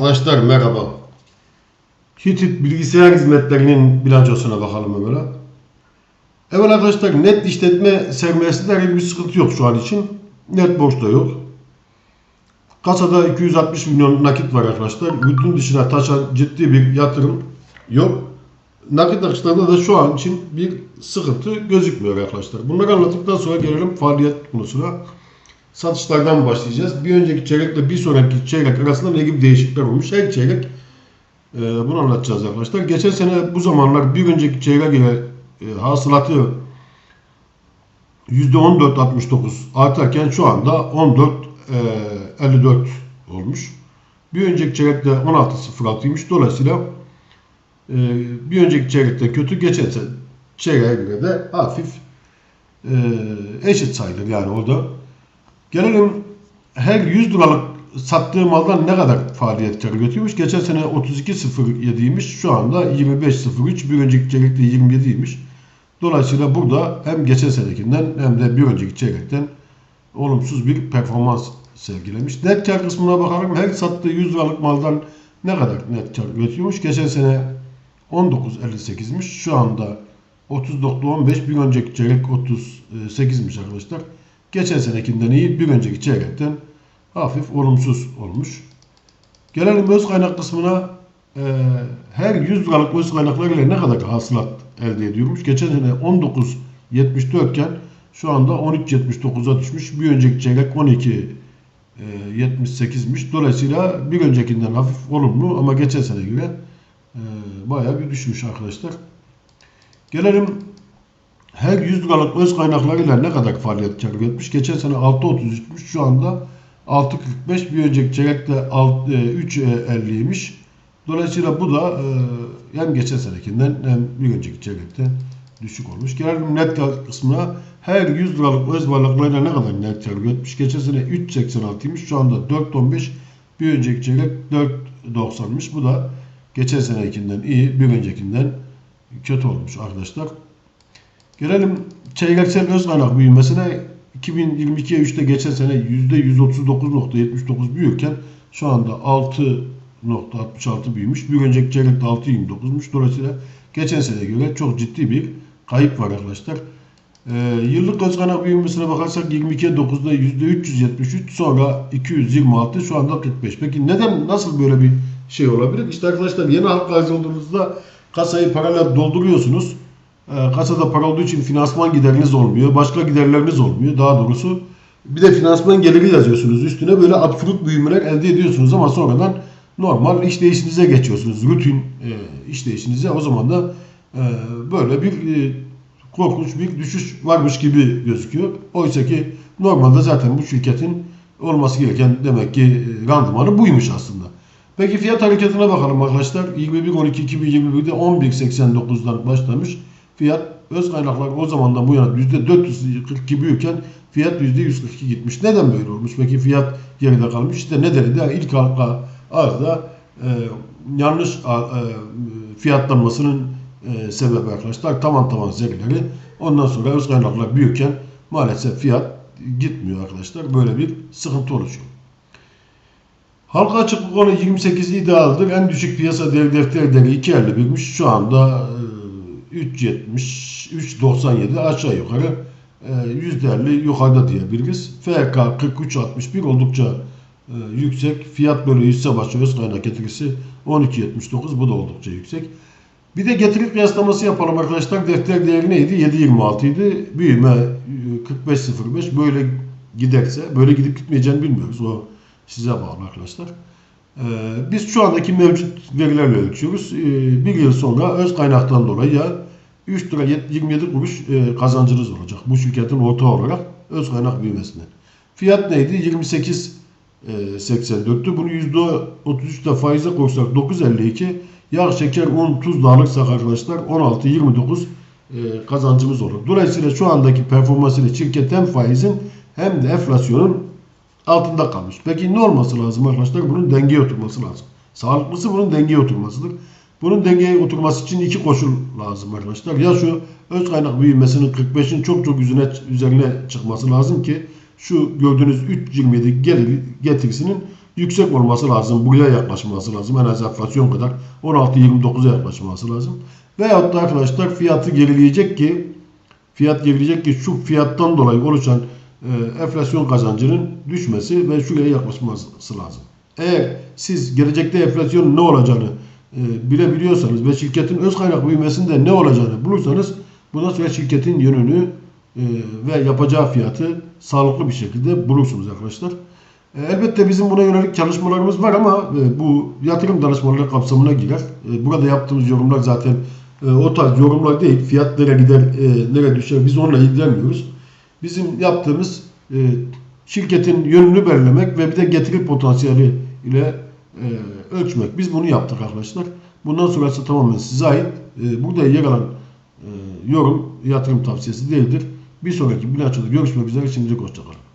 Arkadaşlar merhaba. Hitit bilgisayar hizmetlerinin bilançosuna bakalım hemen. Evet arkadaşlar net işletme sermayesinde herhangi bir sıkıntı yok şu an için. Net borç da yok. Kasada 260 milyon nakit var arkadaşlar. Yurtun dışına taşan ciddi bir yatırım yok. Nakit akışlarında da şu an için bir sıkıntı gözükmüyor arkadaşlar. Bunları anlattıktan sonra gelelim faaliyet konusuna. Satışlardan başlayacağız. Bir önceki çeyrekle bir sonraki çeyrek arasında ne gibi değişiklikler olmuş? Her çeyrek e, bunu anlatacağız arkadaşlar. Geçen sene bu zamanlar bir önceki çeyreğe göre e, hasılatı %14.69 artarken şu anda 14.54 olmuş. Bir önceki çeyrekte 16.06'ymış. Dolayısıyla e, bir önceki çeyrekte kötü, geçen çeyreğe göre de hafif e, eşit sayılır yani orada. Gelelim her 100 liralık sattığı maldan ne kadar faaliyet karı götürmüş? Geçen sene 32.07'ymiş. Şu anda 25.03. Bir önceki çeyrekte 27'ymiş. Dolayısıyla burada hem geçen senekinden hem de bir önceki çeyrekten olumsuz bir performans sergilemiş. Net kar kısmına bakalım. Her sattığı 100 liralık maldan ne kadar net kar götürmüş? Geçen sene 19.58'miş. Şu anda 30.15. Bir önceki çeyrek 38'miş arkadaşlar. Geçen senekinden iyi, bir önceki çeyrekten hafif olumsuz olmuş. Gelelim öz kaynak kısmına. Ee, her 100 liralık öz kaynaklarıyla ne kadar hasılat elde ediyormuş? Geçen sene 19.74 iken şu anda 13.79'a düşmüş. Bir önceki çeyrek 12.78'miş. Dolayısıyla bir öncekinden hafif olumlu ama geçen sene göre e, bayağı bir düşmüş arkadaşlar. Gelelim her 100 liralık öz kaynaklarıyla ne kadar faaliyet etmiş? Geçen sene 6.33'müş. Şu anda 6.45. Bir önceki çeyrekte 3.50'ymiş. Dolayısıyla bu da e, hem geçen senekinden hem bir önceki çeyrekte düşük olmuş. Gelelim net kısmına. Her 100 liralık öz varlıklarıyla ne kadar net kar etmiş? Geçen sene 3.86'ymış. Şu anda 4.15. Bir önceki çeyrek 4.90'mış. Bu da geçen senekinden iyi, bir öncekinden kötü olmuş arkadaşlar. Gelelim çeyreksel öz kaynak büyümesine 2022'ye 3'te geçen sene %139.79 büyürken şu anda 6.66 büyümüş. Bir önceki çeyrekte 6.29'muş. Dolayısıyla geçen seneye göre çok ciddi bir kayıp var arkadaşlar. Ee, yıllık öz kaynak büyümesine bakarsak 22'ye 9'da %373 sonra 226 şu anda 45. Peki neden nasıl böyle bir şey olabilir? İşte arkadaşlar yeni halk arz olduğunuzda kasayı parayla dolduruyorsunuz. E, kasada para olduğu için finansman gideriniz olmuyor. Başka giderleriniz olmuyor daha doğrusu. Bir de finansman geliri yazıyorsunuz üstüne böyle absürt büyümeler elde ediyorsunuz ama sonradan normal işleyişinize geçiyorsunuz. Rutin e, işleyişinize o zaman da e, böyle bir e, korkunç bir düşüş varmış gibi gözüküyor. Oysa ki normalde zaten bu şirketin olması gereken demek ki e, randımanı buymuş aslında. Peki fiyat hareketine bakalım arkadaşlar. 21.12.2021'de 11.89'dan başlamış. Fiyat öz kaynaklar o zamandan bu yana %442 büyürken fiyat %142 gitmiş. Neden böyle olmuş? Peki fiyat geride kalmış. İşte nedeni de ilk halka arzda e, yanlış e, fiyatlanmasının e, sebebi arkadaşlar. Tavan tavan zevkleri. Ondan sonra öz kaynaklar büyürken maalesef fiyat gitmiyor arkadaşlar. Böyle bir sıkıntı oluşuyor. Halka açık konu 28 idealdir. En düşük piyasa defter değeri 2.51'miş. Şu anda e, 3.70, 3.97 aşağı yukarı e, %50 yukarıda diyebiliriz. FK 43.61 oldukça e, yüksek. Fiyat bölü hisse başı öz kaynak getirisi 12.79 bu da oldukça yüksek. Bir de getiri kıyaslaması yapalım arkadaşlar. Defter değeri neydi? 7.26 idi. Büyüme e, 45.05 böyle giderse böyle gidip gitmeyeceğini bilmiyoruz. O size bağlı arkadaşlar. Ee, biz şu andaki mevcut verilerle ölçüyoruz. Ee, bir yıl sonra öz kaynaktan dolayı ya 3 lira 27 kuruş e, kazancınız olacak. Bu şirketin ortağı olarak öz kaynak büyümesinden. Fiyat neydi? 28 e, 84'tü. Bunu %33'te faize koysak 9.52 yağ, şeker, un, tuz da alırsak arkadaşlar 16.29 e, kazancımız olur. Dolayısıyla şu andaki performansıyla şirket hem faizin hem de enflasyonun altında kalmış. Peki ne olması lazım arkadaşlar? Bunun dengeye oturması lazım. Sağlıklısı bunun dengeye oturmasıdır. Bunun dengeye oturması için iki koşul lazım arkadaşlar. Ya şu öz kaynak büyümesinin 45'in çok çok üzerine, üzerine çıkması lazım ki şu gördüğünüz 3.27 gelir getirisinin yüksek olması lazım. Buraya yaklaşması lazım. En az enflasyon kadar 16-29'a yaklaşması lazım. Veyahut da arkadaşlar fiyatı gerileyecek ki fiyat gerileyecek ki şu fiyattan dolayı oluşan e, enflasyon kazancının düşmesi ve şuraya yaklaşması lazım. Eğer siz gelecekte enflasyonun ne olacağını e, bilebiliyorsanız ve şirketin öz kaynak büyümesinde ne olacağını bulursanız bundan sonra şirketin yönünü e, ve yapacağı fiyatı sağlıklı bir şekilde bulursunuz arkadaşlar. E, elbette bizim buna yönelik çalışmalarımız var ama bu yatırım danışmanlığı kapsamına girer. Burada yaptığımız yorumlar zaten o tarz yorumlar değil. Fiyat nereye gider, e, nereye düşer biz onunla ilgilenmiyoruz. Bizim yaptığımız e, şirketin yönünü belirlemek ve bir de getiri potansiyeli ile e, ölçmek. Biz bunu yaptık arkadaşlar. Bundan sonrası tamamen size ait. E, burada yer alan e, yorum yatırım tavsiyesi değildir. Bir sonraki bilançoda görüşmek üzere. Şimdilik hoşçakalın.